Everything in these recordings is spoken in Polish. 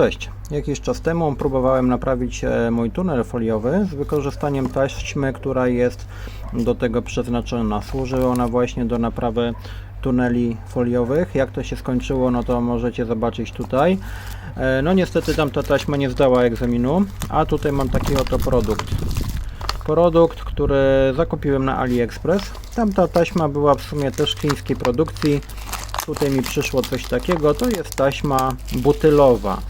Cześć. Jakiś czas temu próbowałem naprawić e, mój tunel foliowy z wykorzystaniem taśmy, która jest do tego przeznaczona. Służy ona właśnie do naprawy tuneli foliowych. Jak to się skończyło, no to możecie zobaczyć tutaj. E, No niestety tamta taśma nie zdała egzaminu, a tutaj mam taki oto produkt. Produkt, który zakupiłem na AliExpress. Tamta taśma była w sumie też chińskiej produkcji. Tutaj mi przyszło coś takiego. To jest taśma butylowa.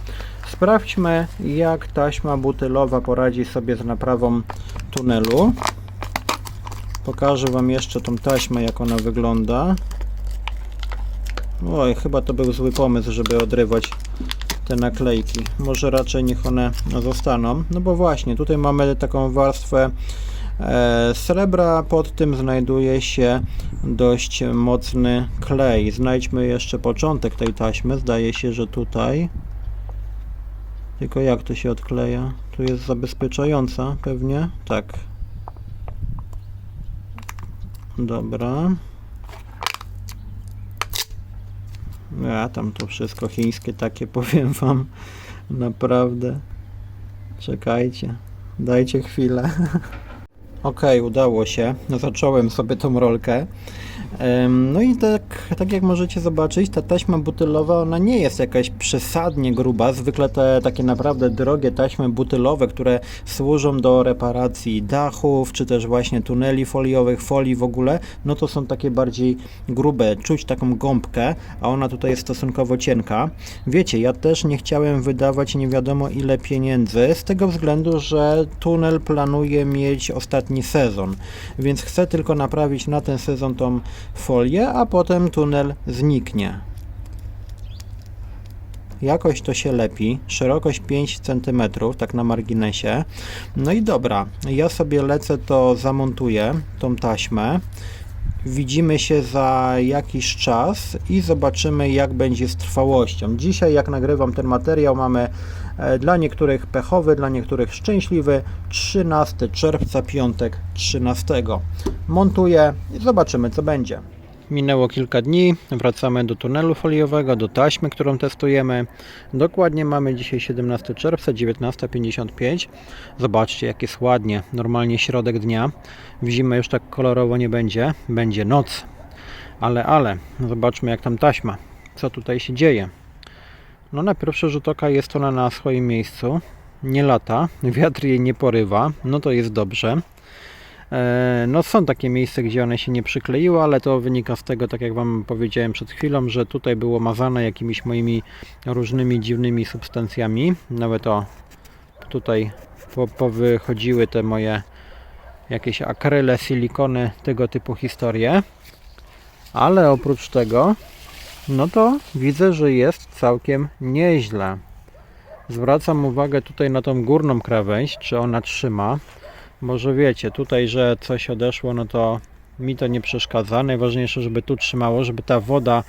Sprawdźmy, jak taśma butylowa poradzi sobie z naprawą tunelu. Pokażę Wam jeszcze tą taśmę, jak ona wygląda. Oj, chyba to był zły pomysł, żeby odrywać te naklejki. Może raczej niech one zostaną. No bo właśnie, tutaj mamy taką warstwę e, srebra, pod tym znajduje się dość mocny klej. Znajdźmy jeszcze początek tej taśmy. Zdaje się, że tutaj. Tylko jak to się odkleja? Tu jest zabezpieczająca pewnie. Tak. Dobra. Ja tam to wszystko chińskie takie powiem wam. Naprawdę. Czekajcie. Dajcie chwilę. Ok, udało się. Zacząłem sobie tą rolkę. No i tak, tak jak możecie zobaczyć, ta taśma butylowa, ona nie jest jakaś przesadnie gruba. Zwykle te takie naprawdę drogie taśmy butylowe, które służą do reparacji dachów, czy też właśnie tuneli foliowych, folii w ogóle, no to są takie bardziej grube. Czuć taką gąbkę, a ona tutaj jest stosunkowo cienka. Wiecie, ja też nie chciałem wydawać nie wiadomo ile pieniędzy, z tego względu, że tunel planuję mieć ostatni sezon, więc chcę tylko naprawić na ten sezon tą folię, a potem tunel zniknie. Jakoś to się lepi, szerokość 5 cm, tak na marginesie. No i dobra, ja sobie lecę to zamontuję, tą taśmę. Widzimy się za jakiś czas i zobaczymy jak będzie z trwałością. Dzisiaj jak nagrywam ten materiał mamy dla niektórych pechowy, dla niektórych szczęśliwy 13 czerwca, piątek 13. Montuję i zobaczymy co będzie. Minęło kilka dni, wracamy do tunelu foliowego, do taśmy, którą testujemy. Dokładnie mamy dzisiaj 17 czerwca, 19.55. Zobaczcie, jak jest ładnie, normalnie środek dnia. W zimę już tak kolorowo nie będzie, będzie noc. Ale, ale, zobaczmy jak tam taśma, co tutaj się dzieje. No na pierwszy rzut oka jest ona na swoim miejscu, nie lata, wiatr jej nie porywa, no to jest dobrze. E, No są takie miejsca, gdzie one się nie przykleiły, ale to wynika z tego, tak jak Wam powiedziałem przed chwilą, że tutaj było mazane jakimiś moimi różnymi dziwnymi substancjami. Nawet o tutaj po, powychodziły te moje jakieś akryle, silikony, tego typu historie. Ale oprócz tego, no to widzę, że jest całkiem nieźle. Zwracam uwagę tutaj na tą górną krawędź, czy ona trzyma. Może wiecie, tutaj, że coś odeszło, no to mi to nie przeszkadza. Najważniejsze, żeby tu trzymało, żeby ta woda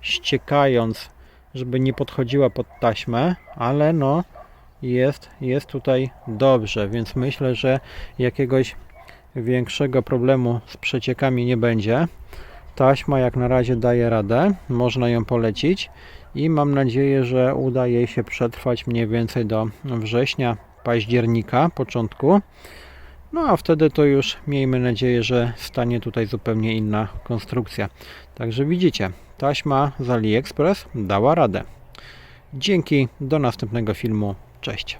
ściekając, żeby nie podchodziła pod taśmę, ale no jest, jest tutaj dobrze, więc myślę, że jakiegoś większego problemu z przeciekami nie będzie. Taśma jak na razie daje radę, można ją polecić i mam nadzieję, że uda jej się przetrwać mniej więcej do września, października, początku. No a wtedy to już miejmy nadzieję, że stanie tutaj zupełnie inna konstrukcja. Także widzicie, taśma z AliExpress dała radę. Dzięki, do następnego filmu. Cześć.